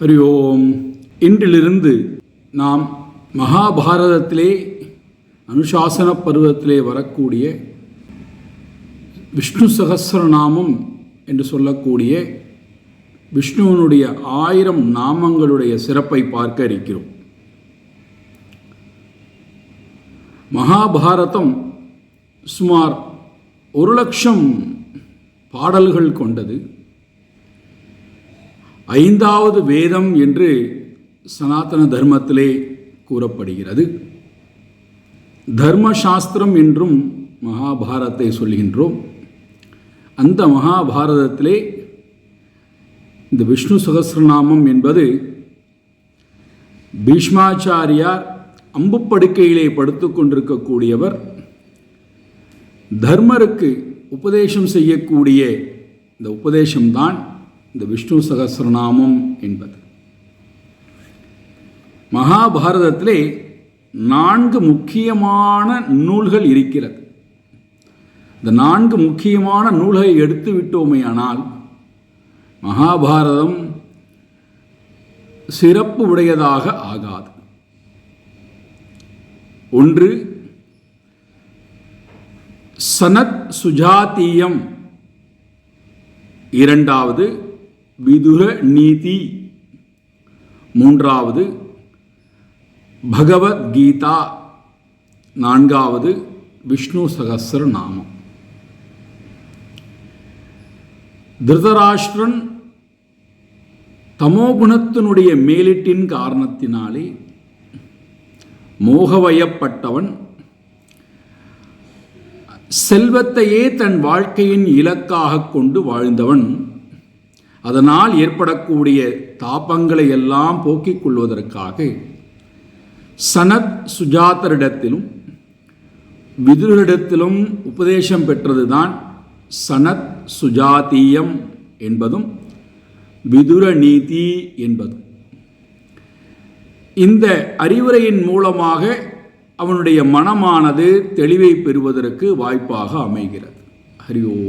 ஹரி ஓம் இன்றிலிருந்து நாம் மகாபாரதத்திலே அனுசாசன பருவத்திலே வரக்கூடிய விஷ்ணு சகசிரநாமம் என்று சொல்லக்கூடிய விஷ்ணுவனுடைய ஆயிரம் நாமங்களுடைய சிறப்பை பார்க்க இருக்கிறோம். மகாபாரதம் சுமார் ஒரு லட்சம் பாடல்கள் கொண்டது. ஐந்தாவது வேதம் என்று சனாதன தர்மத்திலே கூறப்படுகிறது. தர்மசாஸ்திரம் என்றும் மகாபாரத்தை சொல்கின்றோம். அந்த மகாபாரதத்திலே இந்த விஷ்ணு சகசிரநாமம் என்பது பீஷ்மாச்சாரியார் அம்புப்படுக்கையிலே படுத்து கொண்டிருக்கக்கூடியவர். தர்மருக்கு உபதேசம் செய்யக்கூடிய இந்த உபதேசம்தான் இந்த விஷ்ணு சகசிரநாமம் என்பது. மகாபாரதத்திலே நான்கு முக்கியமான நூல்கள் இருக்கிறது. இந்த நான்கு முக்கியமான நூல்களை எடுத்து விட்டோமேயானால் மகாபாரதம் சிறப்பு உடையதாக ஆகாது. ஒன்று சனத் சுஜாத்தியம் இரண்டாவது விதுக நீதி. மூன்றாவது பகவத்கீதா. நான்காவது விஷ்ணு சகசர நாமம் திருதராஷ்டிரன் தமோகுணத்தினுடைய மேலிட்டின் காரணத்தினாலே மோகவயப்பட்டவன் செல்வத்தையே தன் வாழ்க்கையின் இலக்காக கொண்டு வாழ்ந்தவன். அதனால் ஏற்படக்கூடிய தாபங்களை எல்லாம் போக்கிக் கொள்வதற்காக சனத் சுஜாதரிடத்திலும் விதுரிடத்திலும் உபதேசம் பெற்றதுதான் சனத் சுஜாத்தியம் என்பதும் விதுர நீதி என்பதும். இந்த அறிவுரையின் மூலமாக அவனுடைய மனமானது தெளிவை பெறுவதற்கு வாய்ப்பாக அமைகிறது. ஹரி ஓம்.